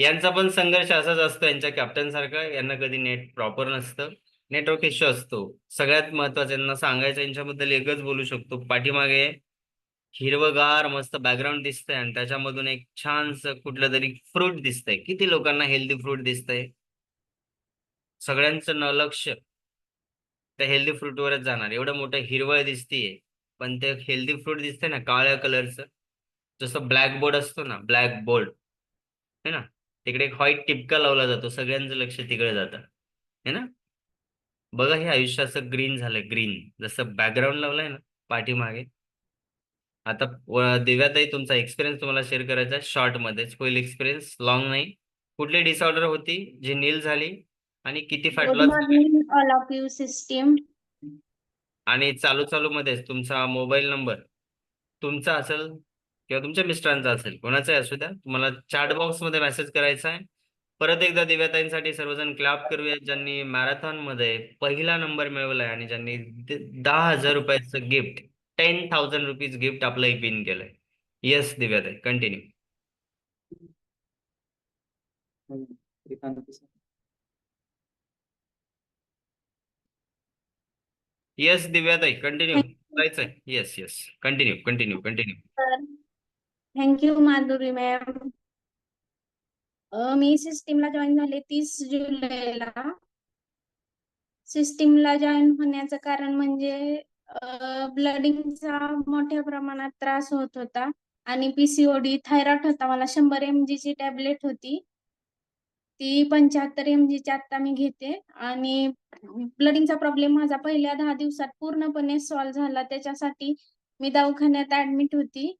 यांचा पण संघर्ष असाच असतो यांच्या कॅप्टन सारखा. यांना कधी नेट प्रॉपर नसतं. नेटवर्क इश्यू असतो. सगळ्यात महत्वाचं यांना सांगायचं यांच्याबद्दल एकच बोलू शकतो. पाठीमागे हिरवगार मस्त बॅकग्राऊंड दिसतंय आणि त्याच्यामधून एक छानस कुठलं तरी फ्रूट दिसतंय. किती लोकांना हेल्दी फ्रूट दिसतंय? सगळ्यांचं न लक्ष त्या हेल्दी फ्रूटवरच जाणार. एवढं मोठं हिरवळ दिसतीये. पण ते हेल्दी फ्रूट दिसतंय ना काळ्या कलरचं जसं ब्लॅक बोर्ड असतो ना ब्लॅक बोर्ड है ना? तिकडे एक व्हाईट टिपका लावला जातो सगळ्यांचं लक्ष तिकडे जातं. है ना? बघा हे आयुष्याचं ग्रीन झालं ग्रीन जसं बॅकग्राऊंड लावलंय ना पाठीमागे. आता दिव्याताई तुमचा एक्सपिरियन्स तुम्हाला शेअर करायचा आहे शॉर्ट मध्येच होईल एक्सपिरियन्स लॉंग नाही. कुठली डिसऑर्डर होती जी नील झाली आणि किती fat good loss morning all of you system आणि चालू चालू मध्येच तुमचा मोबाईल नंबर तुमचा असेल किंवा तुमच्या मिस्टरांचा असेल कोणाचाही असू द्या तुम्हाला चॅट बॉक्समध्ये मेसेज करायचा आहे. परत एकदा दिव्याताईंसाठी सर्वजण क्लॅप करूया ज्यांनी मॅरेथॉनमध्ये पहिला नंबर मिळवलाय आणि ज्यांनी दहा हजार रुपयाचं gift ten thousand rupees gift आपलं पिन केलंय. येस दिव्याताई कंटिन्यू येस दिव्याताई कंटिन्यू जायचंय yes yes continue continue continue thank thank you Madhuri ma'am मी सिस्टीमला जॉईन झाले तीस जुलैला. सिस्टीमला जॉईन होण्याचं कारण म्हणजे uh, ब्लडिंगचा मोठ्या प्रमाणात त्रास होत होता. आणि पीसीओडी थायरॉइड होता. मला शंभर एम ची टॅबलेट होती. ती पंच्याहत्तर एम ची आता मी घेते. आणि ब्लडिंगचा प्रॉब्लेम माझा पहिल्या दहा दिवसात पूर्णपणे सॉल्व्ह झाला. त्याच्यासाठी मी दवाखान्यात ऍडमिट होती.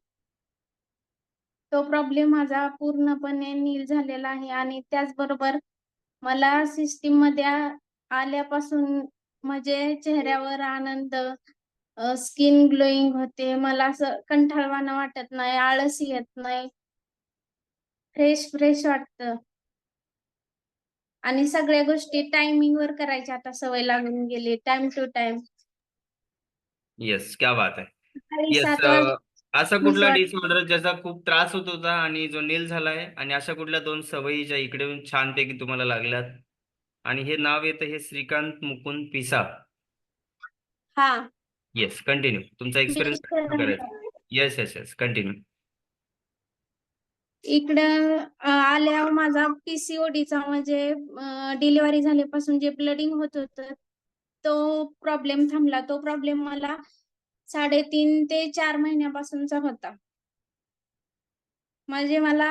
तो प्रॉब्लेम माझा पूर्णपणे नील झालेला आहे आणि त्याचबरोबर मला सिस्टीममध्ये आल्यापासून म्हणजे चेहऱ्यावर आनंद स्किन ग्लोईंग होते. मला असं कंठाळवाणं वाटत नाही आळस येत नाही. फ्रेश फ्रेश वाटतं. आणि सगळ्या गोष्टी टायमिंग वर करायच्या. आता सवय लागून गेली. टाइम टू टाइम येस क्या बात आहे. असा कुठला वाट- डिसऑर्डर ज्याचा खूप त्रास होत होता आणि जो नील झालाय? आणि अशा कुठल्या दोन सवयी ज्या इकडे येऊन छानपैकी तुम्हाला लागल्यात? आणि हे नाव येतं हे श्रीकांत मुकुंद पिसा. हा. येस कंटिन्यू तुमचा एक्सपिरियन्स करायचा? येस येस येस कंटिन्यू इकडं अं, आल्यावर माझा पीसीओडीचा म्हणजे डिलिव्हरी झाल्यापासून जे ब्लडिंग होत होतं तो प्रॉब्लेम थांबला. तो प्रॉब्लेम मला साडेतीन ते चार महिन्यापासूनचा होता. म्हणजे मला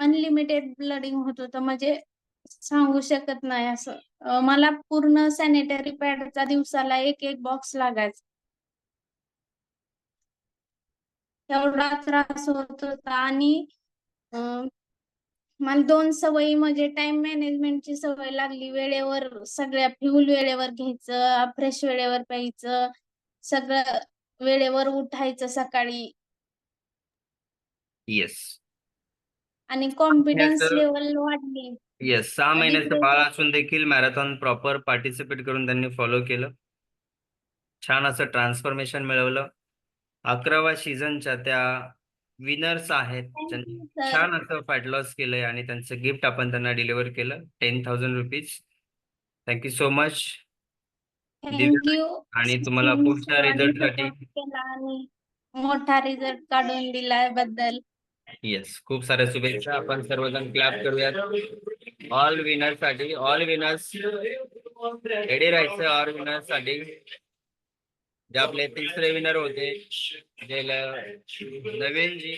अनलिमिटेड ब्लडिंग होत होतं. म्हणजे सांगू शकत नाही असं. मला पूर्ण सॅनिटरी पॅडचा दिवसाला एक एक बॉक्स लागायचा. एवढा त्रास होत होता आणि मला दोन सवयी म्हणजे टाइम मॅनेजमेंटची सवय लागली. वेळेवर सगळ्या फ्यूल वेळेवर घ्यायचं फ्रेश वेळेवर प्यायचं सगळं वेळेवर उठायचं सकाळी. येस आणि कॉन्फिडन्स तर- लेवल वाढली. येस सहा आणि महिन्याचं बाळ असून देखील मॅरेथॉन प्रॉपर पार्टिसिपेट करून त्यांनी फॉलो केलं. छान असं ट्रान्सफॉर्मेशन मिळवलं. अकरावा सीझनच्या त्या विनर्स आहेत. ज्यांनी Thank you, sir. छान असं फॅट लॉस केलंय आणि त्यांचं गिफ्ट आपण त्यांना डिलिव्हर केलं. Ten thousand rupees thank you so much thank you आणि तुम्हाला पुढच्या result साठी- मोठा रिझल्ट काढून दिल्याबद्दल येस खूप साऱ्या शुभेच्छा. आपण सर्वजण क्लॅप करूयात. ऑल विनर साठी ऑल विनर्स रेडी राहायचं ऑल विनर्स साठी. जे आपले तिसरे विनर होते जे नवीन जी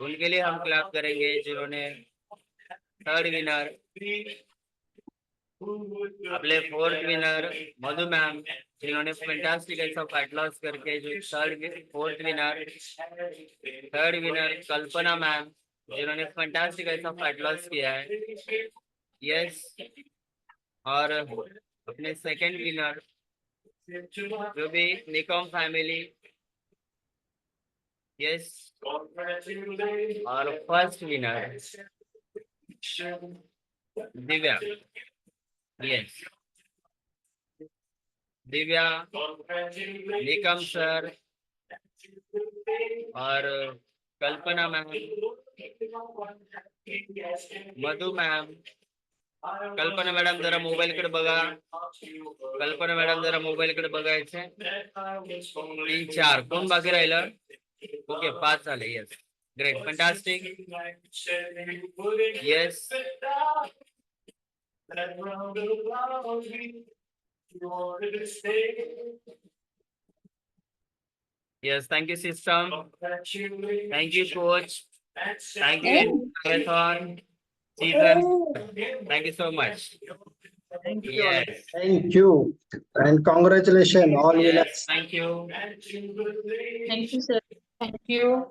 उनके लिए हम क्लैप करेंगे जिन्होंने थर्ड विनर अपने फोर्थ विनर, मधु मैम, जिन्होंने फैंटास्टिक ऐसा फैट लॉस करके जो third fourth winner third winner Kalpana ma'am, जिन्होंने फैंटास्टिक ऐसा फैट लॉस किया है। यस और अपने सेकंड विनर जो भी निकॉम फैमिली यस और first winner Divya. Yes Divya Nikam sir और Kalpana ma'am Madhu ma'am Kalpana madam जरा मोबाईल कडे बघा. कल्पना मॅडम जरा मोबाईल कडे बघायचे. तीन चार. कोण बाकी राहिलं? ओके पाच झाले. Yes great fantastic yes that round about me, your estate. Yes, thank you, system. Thank you, coach. Thank you, marathon. Season. Thank you so much. Thank you. Yes, Thank you and congratulations all yes, winners. thank you. Thank you, sir. Thank you.